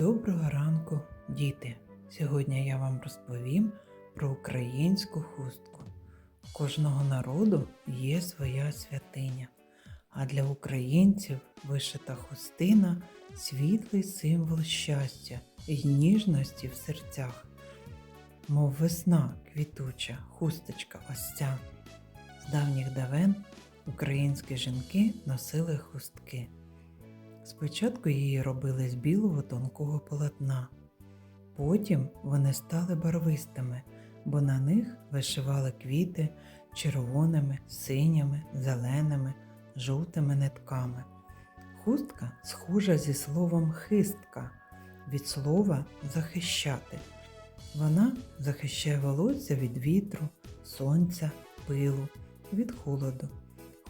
Доброго ранку, діти! Сьогодні я вам розповім про українську хустку. У кожного народу є своя святиня, а для українців вишита хустина світлий символ щастя і ніжності в серцях, мов весна квітуча, хусточка ось ця. З давніх давен українські жінки носили хустки. Спочатку її робили з білого тонкого полотна. Потім вони стали барвистими, бо на них вишивали квіти червоними, синіми, зеленими, жовтими нитками. Хустка схожа зі словом хистка від слова захищати. Вона захищає волосся від вітру, сонця, пилу, від холоду.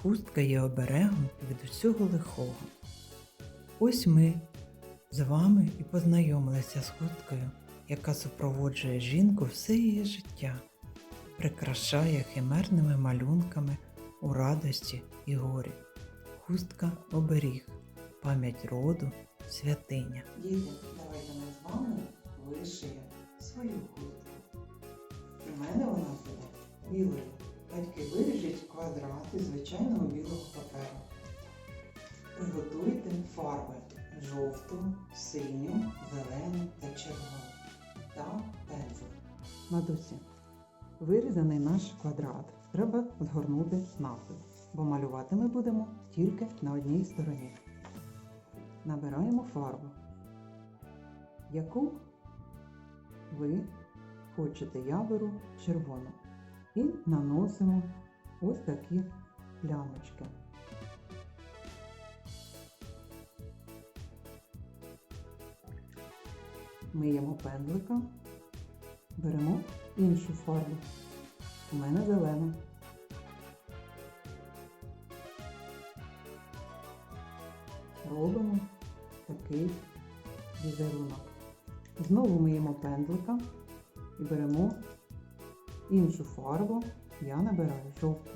Хустка є оберегом від усього лихого. Ось ми з вами і познайомилися з хусткою, яка супроводжує жінку все її життя, прикрашає химерними малюнками у радості і горі. Хустка оберіг, пам'ять роду, святиня. Діти, давайте ми з вами вишиємо свою хустку. У мене вона буде білою. Батьки виріжіть квадрат із звичайного білого паперу. Фарби жовту, синю, зелену та червону та пензлик. Матусі, вирізаний наш квадрат треба згорнути навпіл, бо малювати ми будемо тільки на одній стороні. Набираємо фарбу, яку ви хочете. Я беру червону. І наносимо ось такі плямочки. Миємо пензлика, беремо іншу фарбу. У мене зелена. Робимо такий візерунок. Знову миємо пензлика і беремо іншу фарбу. Я набираю жовту.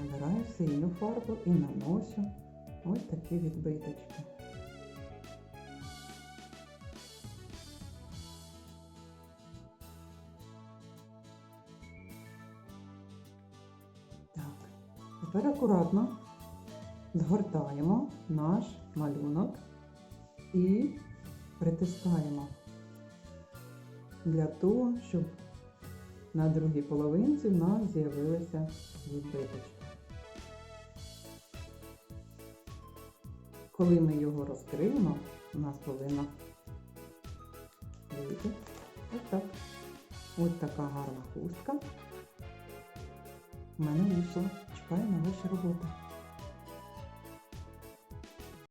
Набираю синю фарбу і наношу ось такі відбиточки. Так, тепер акуратно згортаємо наш малюнок і притискаємо для того, щоб на другій половинці в нас з'явилися відбиточки. Коли ми його розкриємо, у нас повинна вийти ось так. Ось така гарна хустка. У мене вийшла. На ваші роботи.